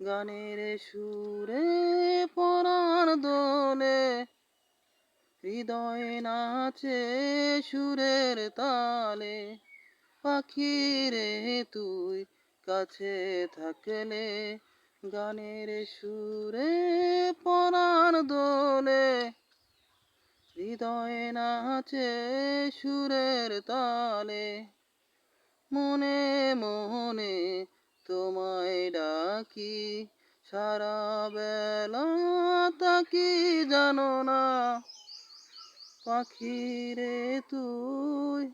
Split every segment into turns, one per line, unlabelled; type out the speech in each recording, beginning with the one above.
গানের সুরে পরাণ দোলে, হৃদয় নাচে সুরের তালে পাখি রে তুই কাছে থাকলে গানের সুরে পরাণ দোলে, হৃদয় নাচে সুরের তালে, মনে মনে তোমায় ডাকি, সারা বেলা তাকি জানো না। পাখি রে তুই,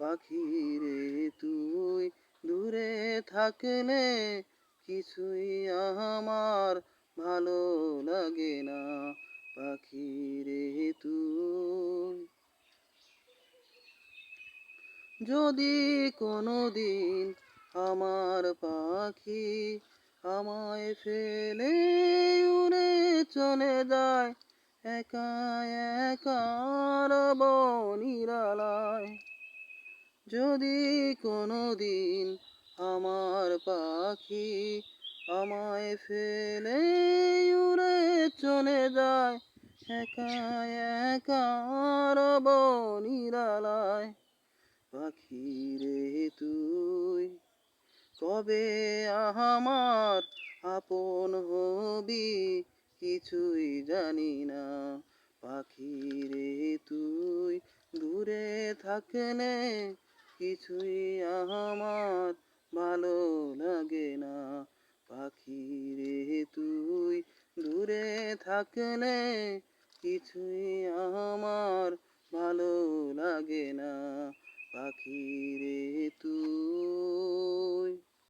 পাখি রে তুই, দূরে থাকলে কিছুই আমার ভালো লাগে না। পাখি রে তুই, যদি কোনো দিন আমার পাখি আমায় ফেলে উড়ে চলে যায়। একা একা রব নিরালায় যদি কোনো দিন আমার পাখি আমায় ফেলে উড়ে চলে যায়, একা একা রব নিরালায় পাখি রে কবে আমার, আপন হবি কিছুই জানি না। পাখি রে তুই দূরে থাকলে কিছুই আমার ভালো লাগে না। পাখি রে তুই দূরে থাকলে কিছুই আমার ভালো লাগে না। পাখি রে তুই